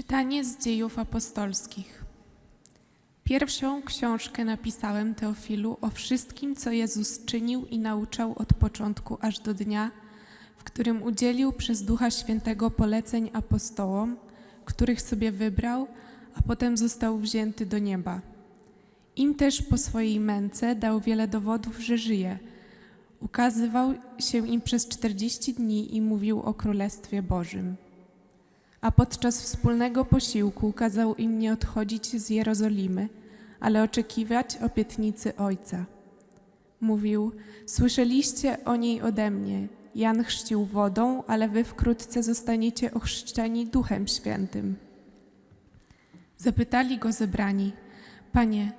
Czytanie z dziejów apostolskich. Pierwszą książkę napisałem Teofilu o wszystkim, co Jezus czynił i nauczał od początku aż do dnia, w którym udzielił przez Ducha Świętego poleceń apostołom, których sobie wybrał, a potem został wzięty do nieba. Im też po swojej męce dał wiele dowodów, że żyje. Ukazywał się im przez czterdzieści dni i mówił o Królestwie Bożym a podczas wspólnego posiłku kazał im nie odchodzić z Jerozolimy, ale oczekiwać obietnicy Ojca. Mówił: Słyszeliście o niej ode mnie. Jan chrzcił wodą, ale wy wkrótce zostaniecie ochrzczeni Duchem Świętym. Zapytali go zebrani: Panie,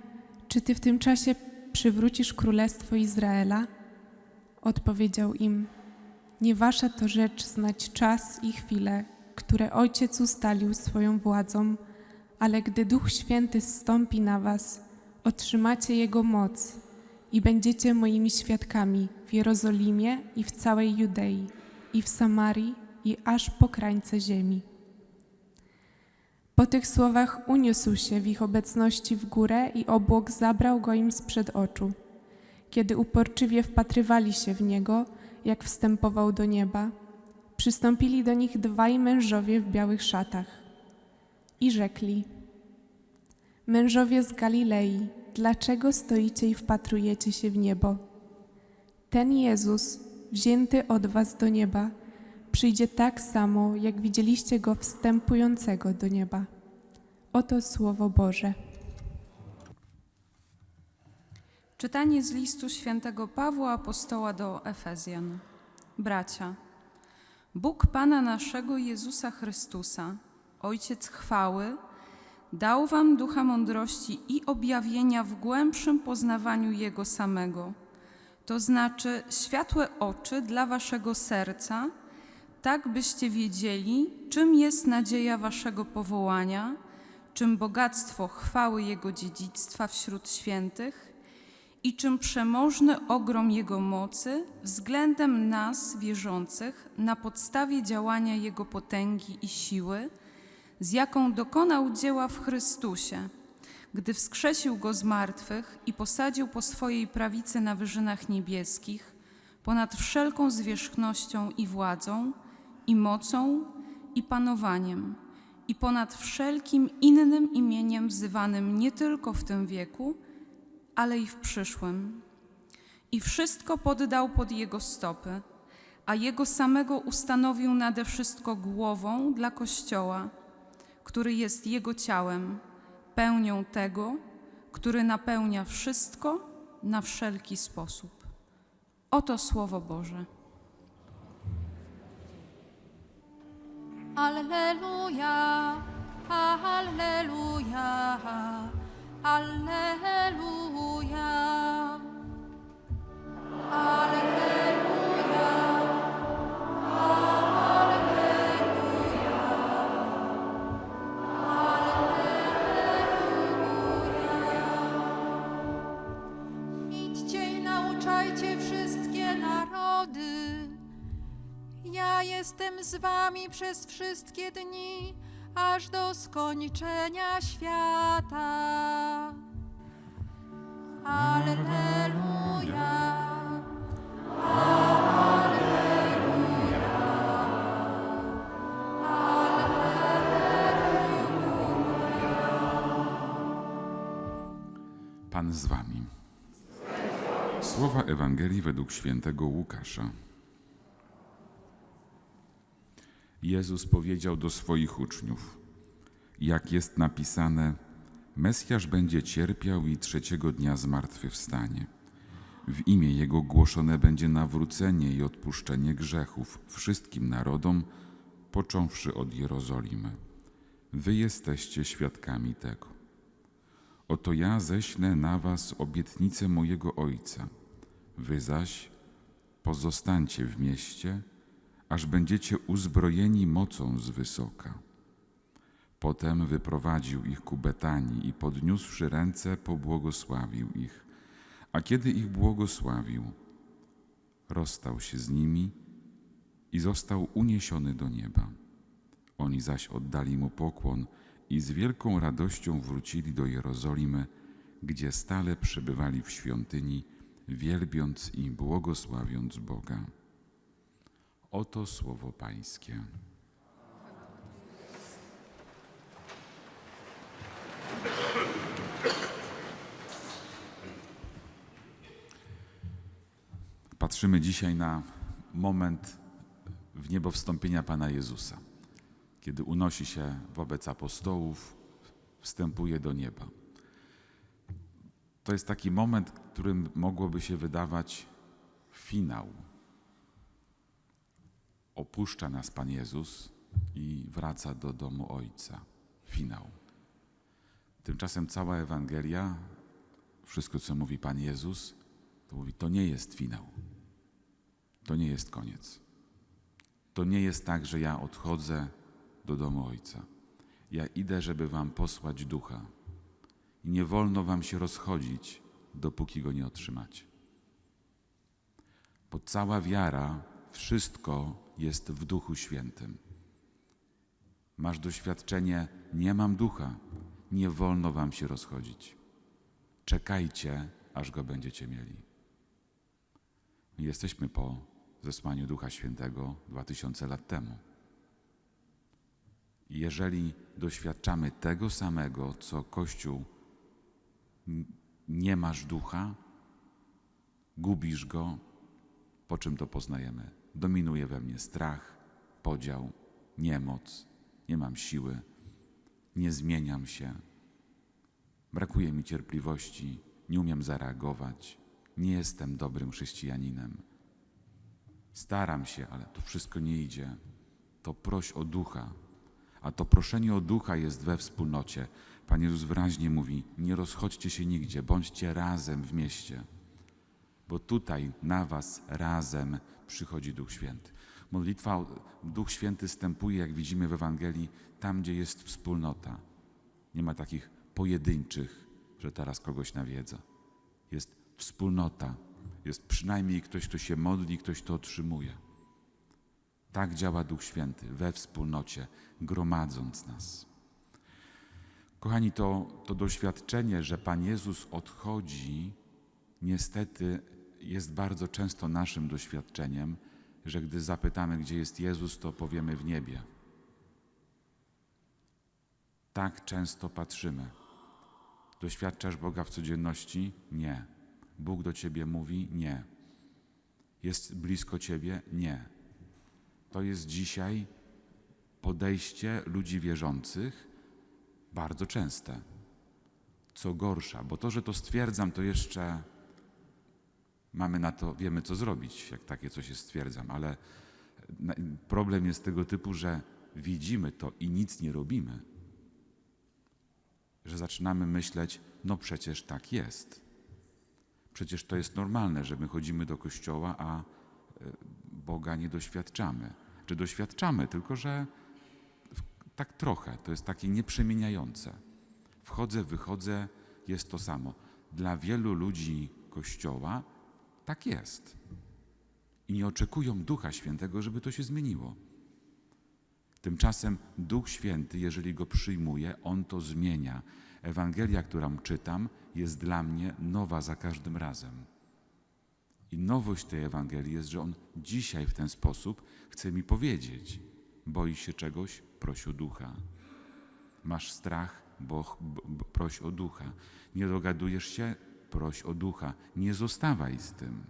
czy ty w tym czasie przywrócisz królestwo Izraela? Odpowiedział im: Nie wasza to rzecz znać czas i chwilę, które Ojciec ustalił swoją władzą, ale gdy Duch Święty zstąpi na was, otrzymacie Jego moc i będziecie moimi świadkami w Jerozolimie i w całej Judei, i w Samarii, i aż po krańce ziemi. Po tych słowach uniósł się w ich obecności w górę i obłok zabrał go im sprzed oczu. Kiedy uporczywie wpatrywali się w niego, jak wstępował do nieba, przystąpili do nich dwaj mężowie w białych szatach i rzekli: Mężowie z Galilei, dlaczego stoicie i wpatrujecie się w niebo? Ten Jezus, wzięty od was do nieba, przyjdzie tak samo, jak widzieliście go wstępującego do nieba. Oto słowo Boże. Czytanie z listu świętego Pawła apostoła do Efezjan. Bracia, Bóg Pana naszego Jezusa Chrystusa, Ojciec chwały, dał wam ducha mądrości i objawienia w głębszym poznawaniu Jego samego, to znaczy światłe oczy dla waszego serca, tak byście wiedzieli, czym jest nadzieja waszego powołania, czym bogactwo chwały Jego dziedzictwa wśród świętych i czym przemożny ogrom Jego mocy względem nas, wierzących, na podstawie działania Jego potęgi i siły, z jaką dokonał dzieła w Chrystusie, gdy wskrzesił Go z martwych i posadził po swojej prawicy na wyżynach niebieskich, ponad wszelką zwierzchnością i władzą, i mocą, i panowaniem, i ponad wszelkim innym imieniem wzywanym nie tylko w tym wieku, ale i w przyszłym. I wszystko poddał pod Jego stopy, a Jego samego ustanowił nade wszystko głową dla Kościoła, który jest Jego ciałem, pełnią tego, który napełnia wszystko na wszelki sposób. Oto Słowo Boże. Alleluja, Alleluja, Jestem z wami przez wszystkie dni, aż do skończenia świata. Alleluja. Pan z wami. Słowa Ewangelii według świętego Łukasza. Jezus powiedział do swoich uczniów: Jak jest napisane, Mesjasz będzie cierpiał i trzeciego dnia zmartwychwstanie. W imię Jego głoszone będzie nawrócenie i odpuszczenie grzechów wszystkim narodom, począwszy od Jerozolimy. Wy jesteście świadkami tego. Oto ja ześlę na was obietnicę mojego Ojca. Wy zaś pozostańcie w mieście, aż będziecie uzbrojeni mocą z wysoka. Potem wyprowadził ich ku Betanii i podniósłszy ręce, pobłogosławił ich. A kiedy ich błogosławił, rozstał się z nimi i został uniesiony do nieba. Oni zaś oddali mu pokłon i z wielką radością wrócili do Jerozolimy, gdzie stale przebywali w świątyni, wielbiąc i błogosławiąc Boga. Oto słowo Pańskie. Patrzymy dzisiaj na moment w niebo wstąpienia Pana Jezusa, kiedy unosi się wobec apostołów, wstępuje do nieba. To jest taki moment, którym mogłoby się wydawać finał. Opuszcza nas Pan Jezus i wraca do domu Ojca. Finał. Tymczasem cała Ewangelia, wszystko co mówi Pan Jezus, to mówi, to nie jest finał. To nie jest koniec. To nie jest tak, że ja odchodzę do domu Ojca. Ja idę, żeby Wam posłać ducha. I nie wolno Wam się rozchodzić, dopóki go nie otrzymacie. Bo cała wiara, wszystko jest w Duchu Świętym. Masz doświadczenie, nie mam ducha, nie wolno Wam się rozchodzić. Czekajcie, aż go będziecie mieli. Jesteśmy po zesłaniu Ducha Świętego dwa tysiące lat temu. Jeżeli doświadczamy tego samego, co Kościół, nie masz ducha, gubisz go, po czym to poznajemy? Dominuje we mnie strach, podział, niemoc, nie mam siły, nie zmieniam się, brakuje mi cierpliwości, nie umiem zareagować, nie jestem dobrym chrześcijaninem. Staram się, ale to wszystko nie idzie. To proś o ducha. A to proszenie o ducha jest we wspólnocie. Pan Jezus wyraźnie mówi: Nie rozchodźcie się nigdzie, bądźcie razem w mieście, bo tutaj na Was razem przychodzi Duch Święty. Modlitwa, Duch Święty stępuje, jak widzimy w Ewangelii, tam, gdzie jest wspólnota. Nie ma takich pojedynczych, że teraz kogoś nawiedza. Jest wspólnota, jest przynajmniej ktoś, kto się modli, ktoś, kto otrzymuje. Tak działa Duch Święty we wspólnocie, gromadząc nas. Kochani, to, to doświadczenie, że Pan Jezus odchodzi, niestety jest bardzo często naszym doświadczeniem, że gdy zapytamy, gdzie jest Jezus, to powiemy w niebie. Tak często patrzymy. Doświadczasz Boga w codzienności? Nie. Bóg do ciebie mówi? Nie. Jest blisko ciebie? Nie. To jest dzisiaj podejście ludzi wierzących bardzo częste. Co gorsza, bo to, że to stwierdzam, to jeszcze mamy na to, wiemy co zrobić, jak takie coś jest stwierdzam, ale problem jest tego typu, że widzimy to i nic nie robimy. Że zaczynamy myśleć, no przecież tak jest. Przecież to jest normalne, że my chodzimy do kościoła, a e, Boga nie doświadczamy. Czy doświadczamy, tylko że tak trochę, to jest takie nieprzemieniające. Wchodzę, wychodzę, jest to samo. Dla wielu ludzi kościoła tak jest. I nie oczekują Ducha Świętego, żeby to się zmieniło. Tymczasem Duch Święty, jeżeli go przyjmuje, on to zmienia. Ewangelia, którą czytam, jest dla mnie nowa za każdym razem. I nowość tej Ewangelii jest, że on dzisiaj w ten sposób chce mi powiedzieć: boisz się czegoś, proś o ducha. Masz strach, bo, bo proś o ducha. Nie dogadujesz się, proś o ducha. Nie zostawaj z tym.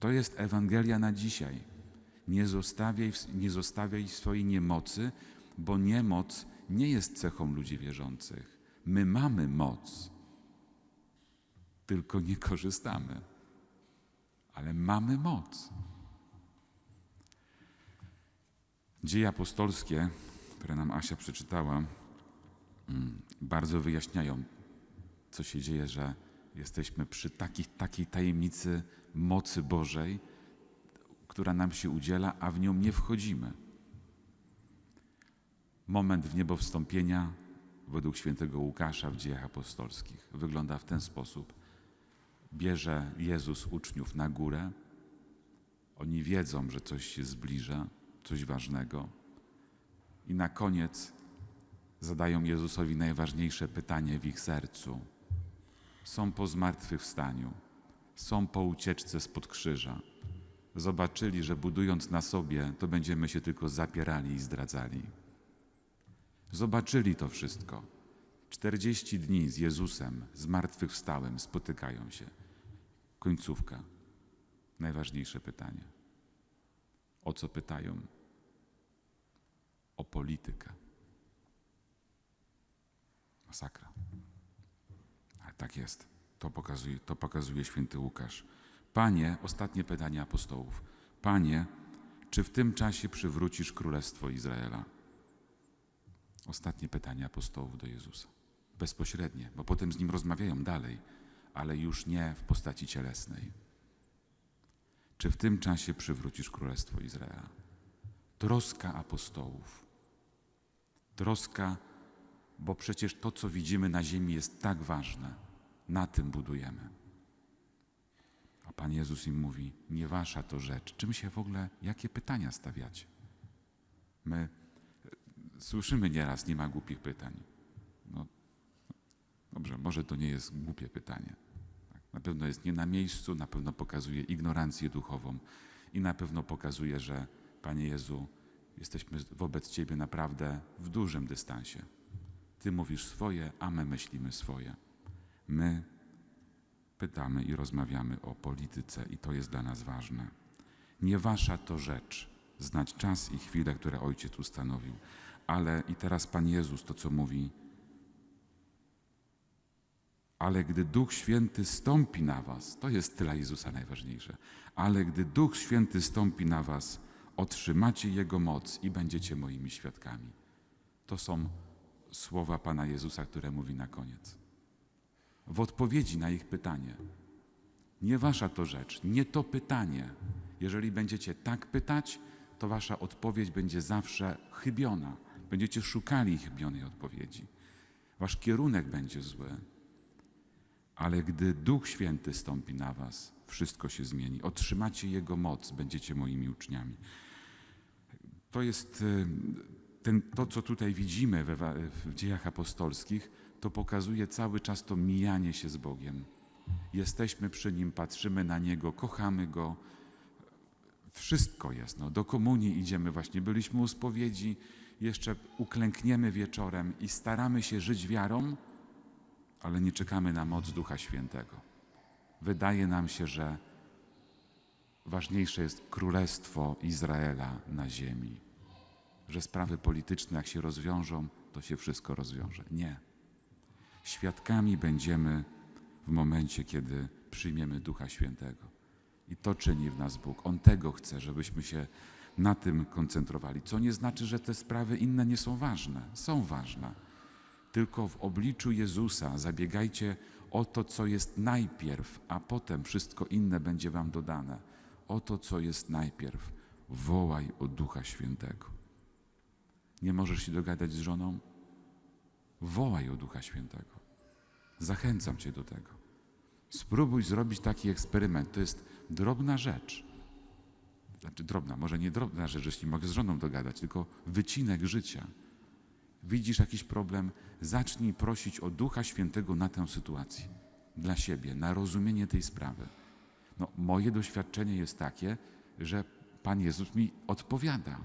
To jest Ewangelia na dzisiaj. Nie zostawiaj, nie zostawiaj swojej niemocy, bo niemoc nie jest cechą ludzi wierzących. My mamy moc, tylko nie korzystamy. Ale mamy moc. Dzieje apostolskie, które nam Asia przeczytała, mm, bardzo wyjaśniają, co się dzieje, że jesteśmy przy takich, takiej tajemnicy mocy Bożej, która nam się udziela, a w nią nie wchodzimy. Moment w niebo wstąpienia według świętego Łukasza w dziejach apostolskich wygląda w ten sposób. Bierze Jezus uczniów na górę. Oni wiedzą, że coś się zbliża, coś ważnego. I na koniec zadają Jezusowi najważniejsze pytanie w ich sercu. Są po zmartwychwstaniu, są po ucieczce spod krzyża. Zobaczyli, że budując na sobie, to będziemy się tylko zapierali i zdradzali. Zobaczyli to wszystko. 40 dni z Jezusem, zmartwychwstałym, spotykają się. Końcówka. Najważniejsze pytanie. O co pytają? O politykę. Masakra. Ale tak jest. To pokazuje, to pokazuje święty Łukasz. Panie, ostatnie pytanie apostołów. Panie, czy w tym czasie przywrócisz królestwo Izraela? Ostatnie pytanie apostołów do Jezusa. Bezpośrednie, bo potem z nim rozmawiają dalej, ale już nie w postaci cielesnej. Czy w tym czasie przywrócisz królestwo Izraela? Troska apostołów. Troska, bo przecież to, co widzimy na ziemi, jest tak ważne. Na tym budujemy. A Pan Jezus im mówi: Nie wasza to rzecz. Czym się w ogóle, jakie pytania stawiacie? My e, słyszymy nieraz, nie ma głupich pytań. No, dobrze, może to nie jest głupie pytanie. Tak, Na pewno jest nie na miejscu, na pewno pokazuje ignorancję duchową i na pewno pokazuje, że Panie Jezu, jesteśmy wobec Ciebie naprawdę w dużym dystansie. Ty mówisz swoje, a my myślimy swoje. My pytamy i rozmawiamy o polityce i to jest dla nas ważne. Nie wasza to rzecz, znać czas i chwilę, które Ojciec ustanowił. Ale i teraz Pan Jezus to, co mówi, ale gdy Duch Święty stąpi na was, to jest dla Jezusa najważniejsze, ale gdy Duch Święty stąpi na was, otrzymacie Jego moc i będziecie moimi świadkami. To są słowa Pana Jezusa, które mówi na koniec. W odpowiedzi na ich pytanie. Nie wasza to rzecz, nie to pytanie. Jeżeli będziecie tak pytać, to wasza odpowiedź będzie zawsze chybiona. Będziecie szukali chybionej odpowiedzi. Wasz kierunek będzie zły. Ale gdy Duch Święty stąpi na was, wszystko się zmieni. Otrzymacie Jego moc, będziecie moimi uczniami. To jest y, ten, to, co tutaj widzimy w dziejach apostolskich, to pokazuje cały czas to mijanie się z Bogiem. Jesteśmy przy Nim, patrzymy na Niego, kochamy Go. Wszystko jest. No. Do komunii idziemy właśnie. Byliśmy u spowiedzi, jeszcze uklękniemy wieczorem i staramy się żyć wiarą, ale nie czekamy na moc Ducha Świętego. Wydaje nam się, że ważniejsze jest królestwo Izraela na ziemi, że sprawy polityczne, jak się rozwiążą, to się wszystko rozwiąże. Nie. Świadkami będziemy w momencie, kiedy przyjmiemy Ducha Świętego. I to czyni w nas Bóg. On tego chce, żebyśmy się na tym koncentrowali. Co nie znaczy, że te sprawy inne nie są ważne. Są ważne. Tylko w obliczu Jezusa zabiegajcie o to, co jest najpierw, a potem wszystko inne będzie wam dodane. O to, co jest najpierw. Wołaj o Ducha Świętego. Nie możesz się dogadać z żoną? Wołaj o Ducha Świętego. Zachęcam Cię do tego. Spróbuj zrobić taki eksperyment. To jest drobna rzecz. Znaczy drobna, może nie drobna rzecz, jeśli mogę z żoną dogadać, tylko wycinek życia. Widzisz jakiś problem, zacznij prosić o Ducha Świętego na tę sytuację. Dla siebie, na rozumienie tej sprawy. No, moje doświadczenie jest takie, że Pan Jezus mi odpowiada.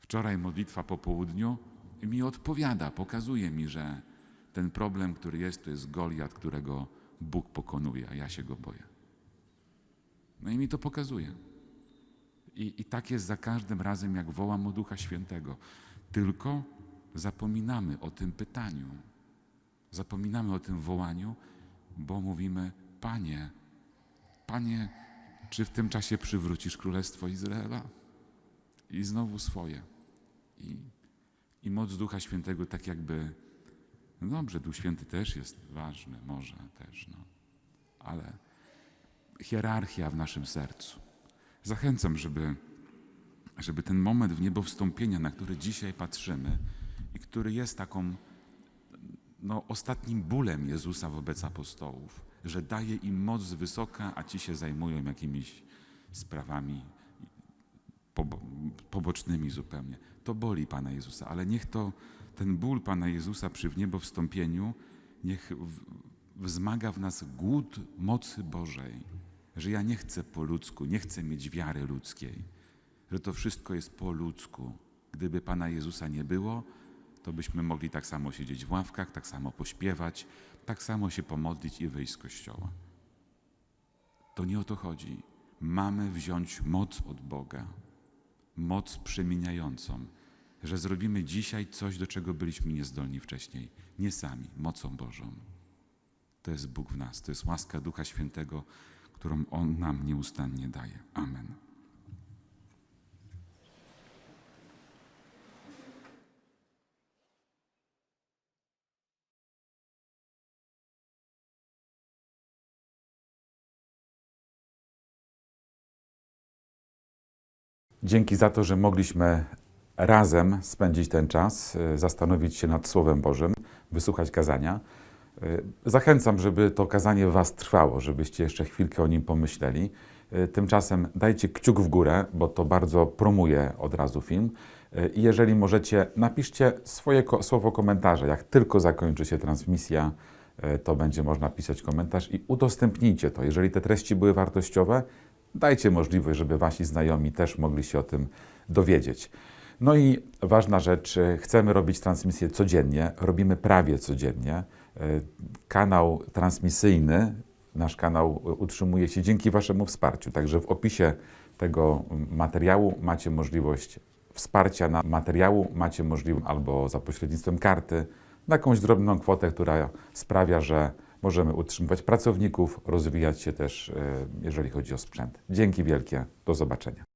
Wczoraj modlitwa po południu mi odpowiada, pokazuje mi, że ten problem, który jest, to jest Goliat, którego Bóg pokonuje, a ja się go boję. No i mi to pokazuje. I, I tak jest za każdym razem, jak wołam o Ducha Świętego. Tylko zapominamy o tym pytaniu. Zapominamy o tym wołaniu, bo mówimy: Panie, Panie, czy w tym czasie przywrócisz Królestwo Izraela? I znowu swoje. I, i moc Ducha Świętego tak jakby, no dobrze, Duch Święty też jest ważny, może też, no, ale hierarchia w naszym sercu. Zachęcam, żeby, żeby ten moment w niebo wstąpienia, na który dzisiaj patrzymy i który jest taką no, ostatnim bólem Jezusa wobec apostołów, że daje im moc z wysoka, a ci się zajmują jakimiś sprawami pobo- pobocznymi zupełnie. To boli Pana Jezusa, ale niech to ten ból Pana Jezusa przy wniebowstąpieniu niech wzmaga w nas głód mocy Bożej, że ja nie chcę po ludzku, nie chcę mieć wiary ludzkiej, że to wszystko jest po ludzku. Gdyby Pana Jezusa nie było, to byśmy mogli tak samo siedzieć w ławkach, tak samo pośpiewać, tak samo się pomodlić i wyjść z kościoła. To nie o to chodzi. Mamy wziąć moc od Boga, moc przemieniającą, że zrobimy dzisiaj coś, do czego byliśmy niezdolni wcześniej, nie sami, mocą Bożą. To jest Bóg w nas, to jest łaska Ducha Świętego, którą On nam nieustannie daje. Amen. Dzięki za to, że mogliśmy razem spędzić ten czas, e, zastanowić się nad Słowem Bożym, wysłuchać kazania. E, Zachęcam, żeby to kazanie w Was trwało, żebyście jeszcze chwilkę o nim pomyśleli. E, Tymczasem dajcie kciuk w górę, bo to bardzo promuje od razu film. I jeżeli możecie, napiszcie swoje ko- słowo komentarza. Jak tylko zakończy się transmisja, to będzie można pisać komentarz i udostępnijcie to. Jeżeli te treści były wartościowe, dajcie możliwość, żeby Wasi znajomi też mogli się o tym dowiedzieć. No i ważna rzecz, e, chcemy robić transmisję codziennie, robimy prawie codziennie. E, Kanał transmisyjny, nasz kanał e, utrzymuje się dzięki Waszemu wsparciu. Także w opisie tego materiału macie możliwość wsparcia na materiału, macie możliwość albo za pośrednictwem karty na jakąś drobną kwotę, która sprawia, że możemy utrzymywać pracowników, rozwijać się też, jeżeli chodzi o sprzęt. Dzięki wielkie, do zobaczenia.